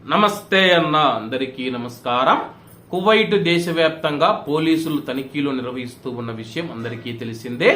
నమస్తే అన్న అందరికీ నమస్కారం. కువైట్ దేశవ్యాప్తంగా పోలీసులు తనిఖీలు నిర్వహిస్తూ ఉన్న విషయం అందరికీ తెలిసిందే.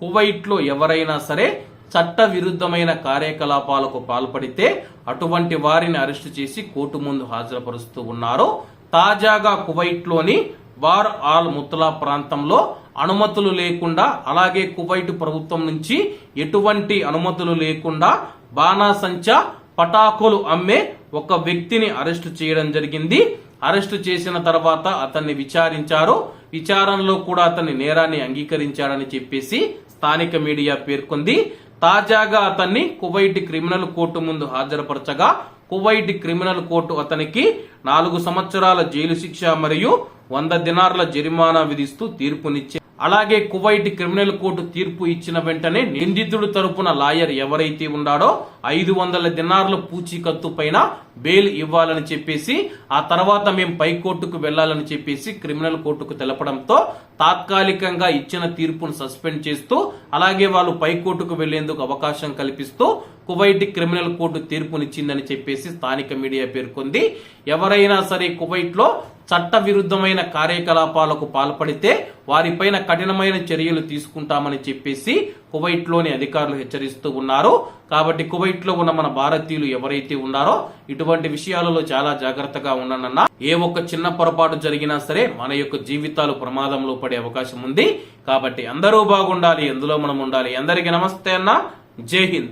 కువైట్లో ఎవరైనా సరే చట్ట విరుద్ధమైన కార్యకలాపాలకు పాల్పడితే అటువంటి వారిని అరెస్టు చేసి కోర్టు ముందు హాజరుపరుస్తూ ఉన్నారు. తాజాగా కువైట్లోని బార్ ఆల్ ముత్తలా ప్రాంతంలో అనుమతులు లేకుండా అలాగే కువైట్ ప్రభుత్వం నుంచి ఎటువంటి అనుమతులు లేకుండా బాణాసంచా పటాకులు అమ్మే ఒక వ్యక్తిని అరెస్టు చేయడం జరిగింది. అరెస్టు చేసిన తర్వాత అతన్ని విచారించారు. విచారణలో కూడా అతన్ని నేరాన్ని అంగీకరించాడని చెప్పేసి స్థానిక మీడియా పేర్కొంది. తాజాగా అతన్ని కువైట్ క్రిమినల్ కోర్టు ముందు హాజరుపరచగా కువైట్ క్రిమినల్ కోర్టు అతనికి నాలుగు సంవత్సరాల జైలు శిక్ష మరియు వంద దినార్ల జరిమానా విధిస్తూ తీర్పునిచ్చే అలాగే కువైట్ క్రిమినల్ కోర్టు తీర్పు ఇచ్చిన వెంటనే నిందితుడు తరపున లాయర్ ఎవరైతే ఉన్నాడో ఐదు వందల దినార్ల పూచీకత్తు పైన బెయిల్ ఇవ్వాలని చెప్పేసి ఆ తర్వాత మేము పైకోర్టుకు వెళ్ళాలని చెప్పేసి క్రిమినల్ కోర్టుకు తెలపడంతో తాత్కాలికంగా ఇచ్చిన తీర్పును సస్పెండ్ చేస్తూ అలాగే వాళ్ళు పైకోర్టుకు వెళ్ళేందుకు అవకాశం కల్పిస్తూ కువైట్ క్రిమినల్ కోర్టు తీర్పునిచ్చిందని చెప్పేసి స్థానిక మీడియా పేర్కొంది. ఎవరైనా సరే కువైట్ చట్టవిరుద్ధమైన చట్ట విరుద్ధమైన కార్యకలాపాలకు పాల్పడితే వారిపైన కఠినమైన చర్యలు తీసుకుంటామని చెప్పేసి కువైట్లోని అధికారులు హెచ్చరిస్తూ ఉన్నారు. కాబట్టి కువైట్లో ఉన్న మన భారతీయులు ఎవరైతే ఉన్నారో ఇటువంటి విషయాలలో చాలా జాగ్రత్తగా ఉండనన్నా ఏ ఒక్క చిన్న పొరపాటు జరిగినా సరే మన యొక్క జీవితాలు ప్రమాదంలో పడే అవకాశం ఉంది. కాబట్టి అందరూ బాగుండాలి ఎందులో మనం ఉండాలి. అందరికీ నమస్తే అన్న. జై హింద్.